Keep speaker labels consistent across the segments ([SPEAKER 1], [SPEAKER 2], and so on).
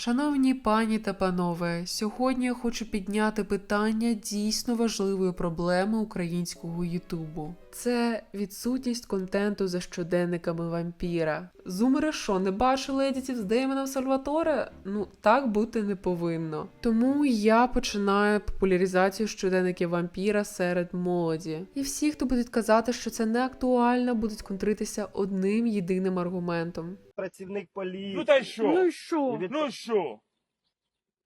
[SPEAKER 1] Шановні пані та панове, сьогодні я хочу підняти питання дійсно важливої проблеми українського Ютубу. Це відсутність контенту за щоденниками вампіра. Зумери що, не бачили едітів з Деймоном Сальваторе? Ну так бути не повинно. Тому я починаю популяризацію щоденників вампіра серед молоді. І всі, хто будуть казати, що це не актуально, будуть контритися одним єдиним аргументом.
[SPEAKER 2] працівник поліції.
[SPEAKER 3] Ну та й що?
[SPEAKER 1] Ну і що?
[SPEAKER 2] Від-
[SPEAKER 3] Ну що?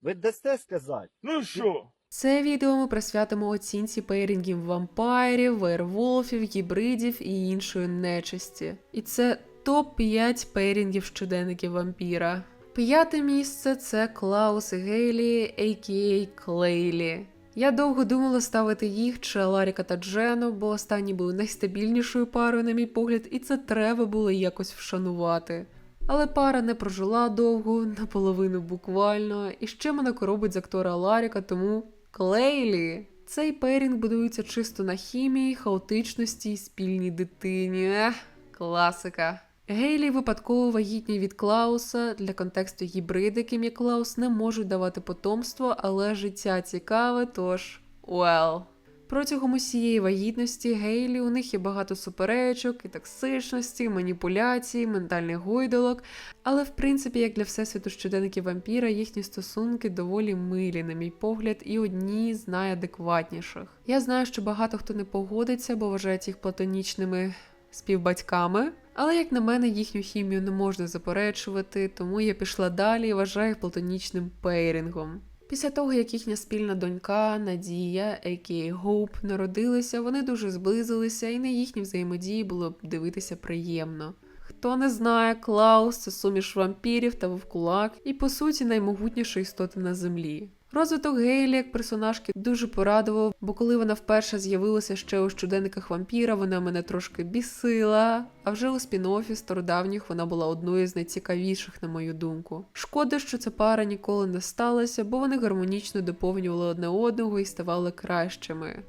[SPEAKER 2] Ви дасте сказати?
[SPEAKER 3] Ну що?
[SPEAKER 1] Це відео ми присвятимо оцінці пейрінгів вампайрів, вейрволфів, гібридів і іншої нечисті. І це топ-5 пейрінгів щоденників вампіра. П'яте місце це Клаус Гейлі, а.к.а. Клейлі. Я довго думала ставити їх чи Аларіка та Джену, бо останні були найстабільнішою парою, на мій погляд, і це треба було якось вшанувати. Але пара не прожила довго, наполовину буквально, і ще мене коробить з актора Аларіка, тому Клейлі. Цей пейрінг будується чисто на хімії, хаотичності і спільній дитині. Ех, класика. Гейлі випадково вагітні від Клауса. Для контексту гібриди, яким є Клаус, не можуть давати потомство, але життя цікаве, тож well. Протягом усієї вагітності Гейлі у них є багато суперечок і токсичності, маніпуляцій, ментальних гойдолок, але в принципі, як для всесвіту щоденників вампіра, їхні стосунки доволі милі, на мій погляд, і одні з найадекватніших. Я знаю, що багато хто не погодиться, бо вважають їх платонічними співбатьками. Але, як на мене, їхню хімію не можна заперечувати, тому я пішла далі і вважаю їх платонічним пейрінгом. Після того, як їхня спільна донька Надія, а.к.а. Гоуп, народилися, вони дуже зблизилися, і на їхній взаємодії було б дивитися приємно. Хто не знає, Клаус це суміш вампірів та вовкулак, і по суті наймогутніша істота на землі. Розвиток Гейлі як персонажки дуже порадував, бо коли вона вперше з'явилася ще у щоденниках вампіра, вона мене трошки бісила. А вже у спін-офі стародавніх вона була одною з найцікавіших, на мою думку. Шкода, що ця пара ніколи не сталася, бо вони гармонічно доповнювали одне одного і ставали кращими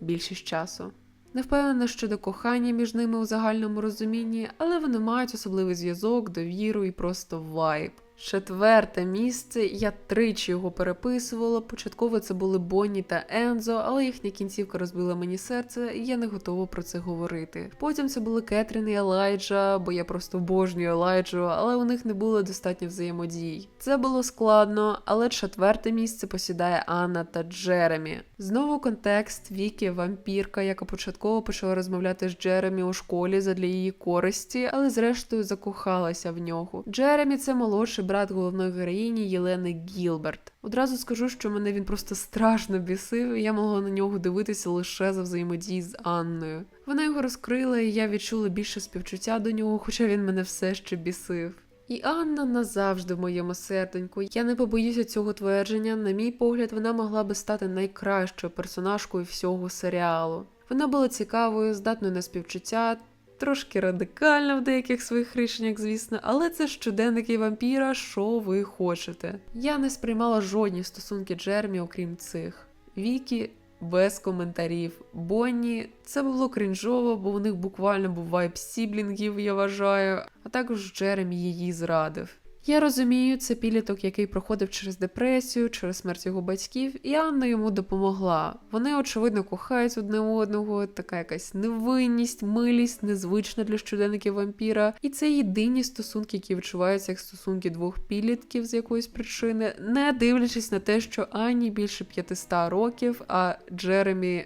[SPEAKER 1] більшість часу. Не впевнена щодо кохання між ними у загальному розумінні, але вони мають особливий зв'язок, довіру і просто вайб. Четверте місце я тричі його переписувала. Початково це були Бонні та Ензо, але їхня кінцівка розбила мені серце, і я не готова про це говорити. Потім це були Кетрін і Елайджа, бо я просто обожнюю Елайджу, але у них не було достатньо взаємодій. Це було складно, але четверте місце посідає Анна та Джеремі. Знову контекст Вікі, вампірка, яка початково почала розмовляти з Джеремі у школі задля її користі, але зрештою закохалася в нього. Джеремі це молодший брат головної героїні Єлени Гілберт. Одразу скажу, що мене він просто страшно бісив, і я могла на нього дивитися лише за взаємодії з Анною. Вона його розкрила, і я відчула більше співчуття до нього, хоча він мене все ще бісив. І Анна назавжди в моєму серденьку. Я не побоюся цього твердження. На мій погляд, вона могла би стати найкращою персонажкою всього серіалу. Вона була цікавою, здатною на співчуття, трошки радикальна в деяких своїх рішеннях, звісно, але це щоденники вампіра, що ви хочете. Я не сприймала жодні стосунки Джермі, окрім цих. Вікі без коментарів. Бонні це було крінжово, бо у них буквально був вайб сіблінгів, я вважаю, а також Джеремі її зрадив. Я розумію, це підліток, який проходив через депресію, через смерть його батьків, і Анна йому допомогла. Вони, очевидно, кохають одне одного, така якась невинність, милість, незвична для щоденників вампіра. І це єдині стосунки, які відчуваються як стосунки двох підлітків з якоїсь причини, не дивлячись на те, що Анні більше 500 років, а Джеремі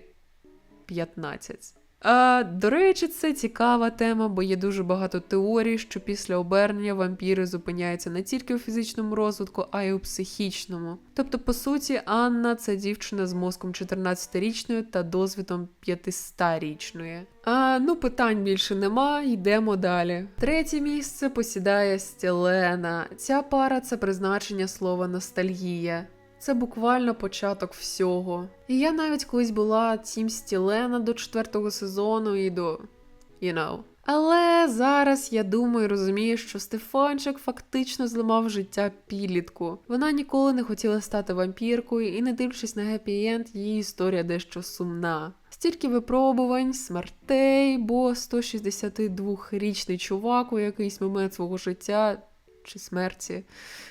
[SPEAKER 1] 15. До речі, це цікава тема, бо є дуже багато теорій, що після обернення вампіри зупиняються не тільки у фізичному розвитку, а й у психічному. Тобто, по суті, Анна це дівчина з мозком 14-річною та досвідом 500-річної. А ну питань більше нема, йдемо далі. Третє місце посідає Стілена. Ця пара це призначення слова ностальгія. Це буквально початок всього. І я навіть колись була тім Стілена до четвертого сезону і до. you know. Але зараз я думаю розумію, що Стефанчик фактично зламав життя підлітку. Вона ніколи не хотіла стати вампіркою, і не дивлячись на гепі-енд, її історія дещо сумна. Стільки випробувань, смертей, бо 162-річний чувак у якийсь момент свого життя чи смерті,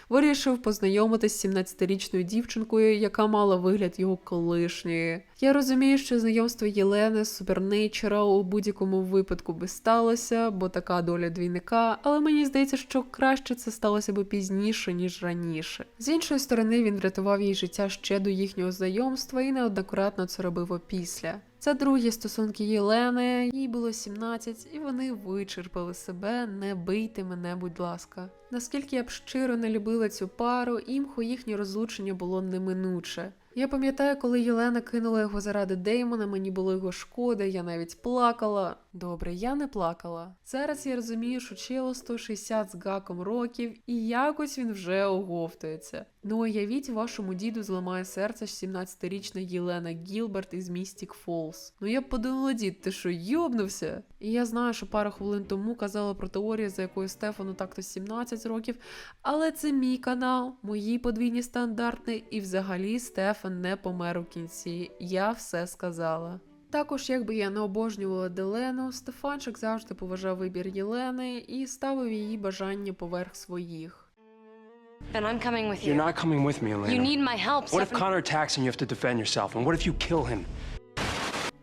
[SPEAKER 1] вирішив познайомитись з 17-річною дівчинкою, яка мала вигляд його колишньої. Я розумію, що знайомство Єлени з Супернейчера у будь-якому випадку би сталося, бо така доля двійника, але мені здається, що краще це сталося би пізніше, ніж раніше. З іншої сторони, він врятував їй життя ще до їхнього знайомства і неоднократно це робив опісля. Це другі стосунки Єлени, їй було 17, і вони вичерпали себе. Не бийте мене, будь ласка. Наскільки я б щиро не любила цю пару, імхо їхнє розлучення було неминуче. Я пам'ятаю, коли Єлена кинула його заради Деймона, мені було його шкода, я навіть плакала. Добре, я не плакала. Зараз я розумію, що челу 160 з гаком років, і якось він вже оговтується. Ну уявіть, вашому діду зламає серце 17-річна Єлена Гілберт із Містік Фолз. Ну я б подумала, дід, ти що, йобнувся? І я знаю, що пару хвилин тому казала про теорію, за якою Стефану так-то 17 років, але це мій канал, мої подвійні стандарти, і взагалі Стефан не помер у кінці. Я все сказала. Також, якби я не обожнювала Делену, Стефанчик завжди поважав вибір Єлени і ставив її бажання поверх своїх.
[SPEAKER 3] Then I'm coming with you.
[SPEAKER 4] You're not coming with me, Elena.
[SPEAKER 3] You need my help,
[SPEAKER 4] What if
[SPEAKER 3] Stefan.
[SPEAKER 4] Connor attacks and you have to defend yourself? And what if you kill him?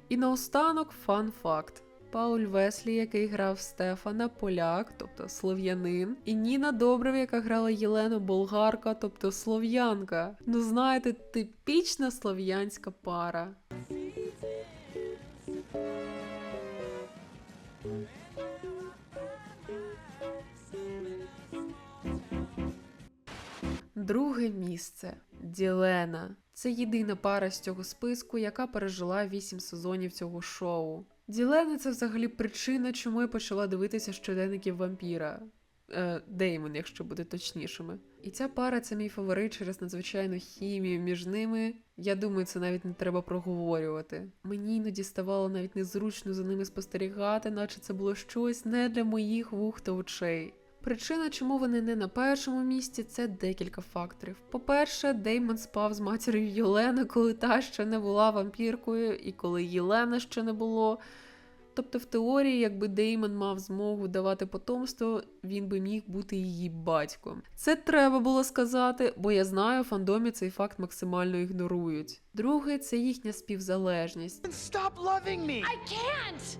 [SPEAKER 1] І наостанок фан факт. Пауль Веслі, який грав Стефана, поляк, тобто слов'янин, і Ніна Добрев, яка грала Єлену болгарка, тобто слов'янка. Ну знаєте, типічна слов'янська пара. Друге місце Ділена. Це єдина пара з цього списку, яка пережила вісім сезонів цього шоу. Ділена це взагалі причина, чому я почала дивитися щоденників вампіра. Е, Деймон, якщо бути точнішими. І ця пара це мій фаворит через надзвичайну хімію між ними. Я думаю, це навіть не треба проговорювати. Мені іноді ставало навіть незручно за ними спостерігати, наче це було щось не для моїх вух та очей. Причина, чому вони не на першому місці, це декілька факторів. По-перше, Деймон спав з матір'ю Єлени, коли та ще не була вампіркою, і коли Єлена ще не було. Тобто, в теорії, якби Деймон мав змогу давати потомство, він би міг бути її батьком. Це треба було сказати, бо я знаю, в фандомі цей факт максимально ігнорують. Друге, це їхня співзалежність.
[SPEAKER 5] Stop loving me!
[SPEAKER 3] I can't!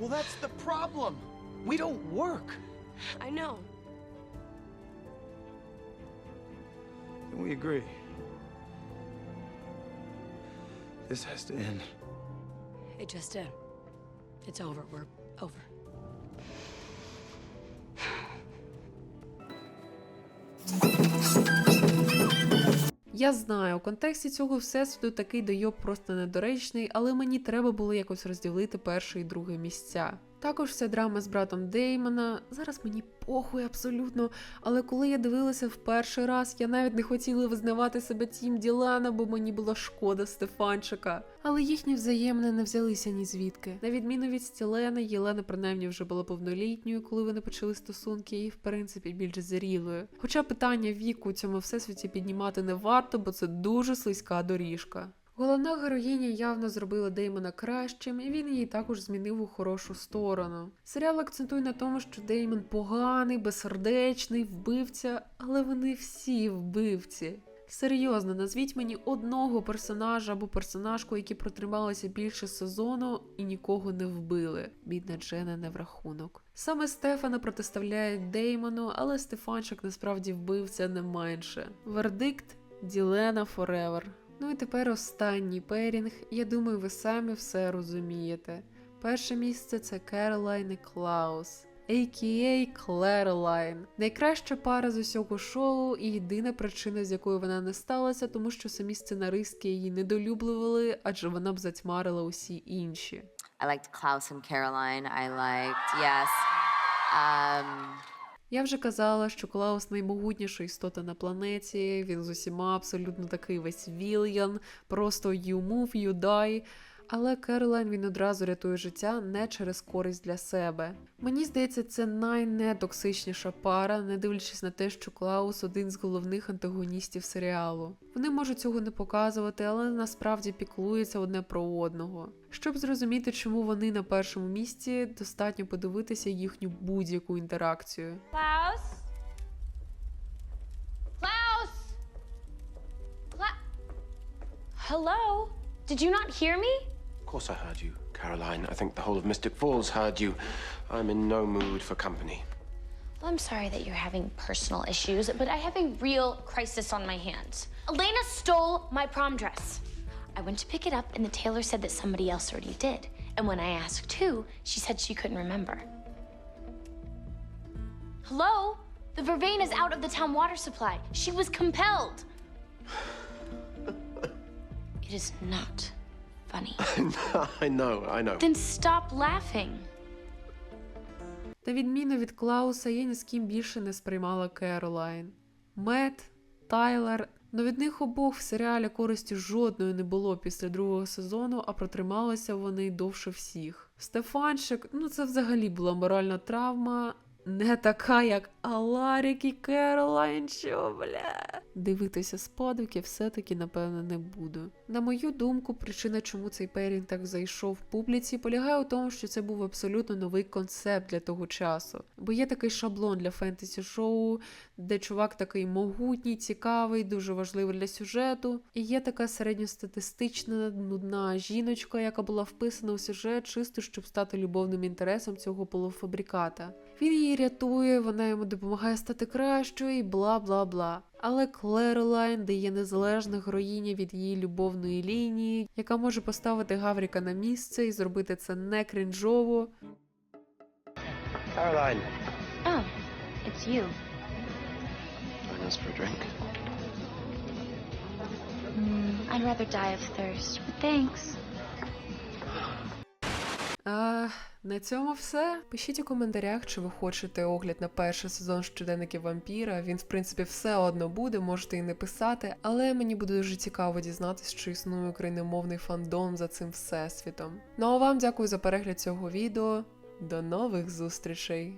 [SPEAKER 5] Well, that's the problem. We don't work.
[SPEAKER 3] I know.
[SPEAKER 5] And we agree. This has to end.
[SPEAKER 3] It just did. It's over. We're over.
[SPEAKER 1] Я знаю, у контексті цього всесвіту такий дойоб просто недоречний, але мені треба було якось розділити перше і друге місця. Також вся драма з братом Деймона. Зараз мені похуй абсолютно. Але коли я дивилася в перший раз, я навіть не хотіла визнавати себе тім Ділана, бо мені була шкода Стефанчика. Але їхні взаємини не взялися ні звідки. На відміну від Стілени, Єлена принаймні вже була повнолітньою, коли вони почали стосунки, і в принципі більш зрілою. Хоча питання віку цьому всесвіті піднімати не варто, бо це дуже слизька доріжка. Головна героїня явно зробила Деймона кращим, і він її також змінив у хорошу сторону. Серіал акцентує на тому, що Деймон поганий, безсердечний, вбивця, але вони всі вбивці. Серйозно, назвіть мені одного персонажа або персонажку, які протрималися більше сезону і нікого не вбили. Бідна Джена не в рахунок. Саме Стефана протиставляє Деймону, але Стефанчик насправді вбивця не менше. Вердикт Ділена Форевер. Ну і тепер останній перінг. Я думаю, ви самі все розумієте. Перше місце це Керолайн і Клаус. А.К.А. Клеролайн. Найкраща пара з усього шоу і єдина причина, з якою вона не сталася, тому що самі сценаристки її недолюблювали, адже вона б затьмарила усі інші.
[SPEAKER 6] I liked Klaus and Caroline. I liked, yes. Um,
[SPEAKER 1] Я вже казала, що Клаус наймогутніша істота на планеті, він з усіма абсолютно такий весь вільян, просто you move, you die. Але Керолайн він одразу рятує життя не через користь для себе. Мені здається, це найнетоксичніша пара, не дивлячись на те, що Клаус один з головних антагоністів серіалу. Вони можуть цього не показувати, але насправді піклуються одне про одного. Щоб зрозуміти, чому вони на першому місці, достатньо подивитися їхню будь-яку інтеракцію.
[SPEAKER 7] Klaus? Cla- Hello? Did you not hear me?
[SPEAKER 4] Of course I heard you, Caroline. I think the whole of Mystic Falls heard you. I'm in no mood for company.
[SPEAKER 7] Well, I'm sorry that you're having personal issues, but I have a real crisis on my hands. Elena stole my prom dress. I went to pick it up, and the tailor said that somebody else already did. And when I asked who, she said she couldn't remember. Hello? The Vervain is out of the town water supply. She was compelled. it is not funny.
[SPEAKER 4] I know, I know.
[SPEAKER 7] then stop laughing.
[SPEAKER 1] На відміну від Клауса, я ні з ким більше не сприймала Керолайн. Мет, Тайлер. Но від них обох в серіалі користі жодної не було після другого сезону, а протрималися вони довше всіх. Стефанчик, ну це взагалі була моральна травма, не така, як Аларік і Керолайн, що бля. Дивитися спадки все-таки, напевно, не буду. На мою думку, причина, чому цей перінг так зайшов в публіці, полягає у тому, що це був абсолютно новий концепт для того часу. Бо є такий шаблон для фентезі-шоу, де чувак такий могутній, цікавий, дуже важливий для сюжету. І є така середньостатистична, нудна жіночка, яка була вписана у сюжет чисто, щоб стати любовним інтересом цього полуфабриката. Він її рятує, вона йому допомагає стати кращою і бла бла бла. Але Клеролайн дає незалежна героїня від її любовної лінії, яка може поставити Гавріка на місце і зробити це не крінжово.
[SPEAKER 4] Caroline.
[SPEAKER 7] Oh, it's you.
[SPEAKER 4] Join us for a drink.
[SPEAKER 7] I'd rather die of thirst, but thanks.
[SPEAKER 1] А, на цьому все. Пишіть у коментарях, чи ви хочете огляд на перший сезон щоденників вампіра. Він, в принципі, все одно буде, можете і не писати. Але мені буде дуже цікаво дізнатися, чи існує україномовний фандом за цим всесвітом. Ну а вам дякую за перегляд цього відео. До нових зустрічей!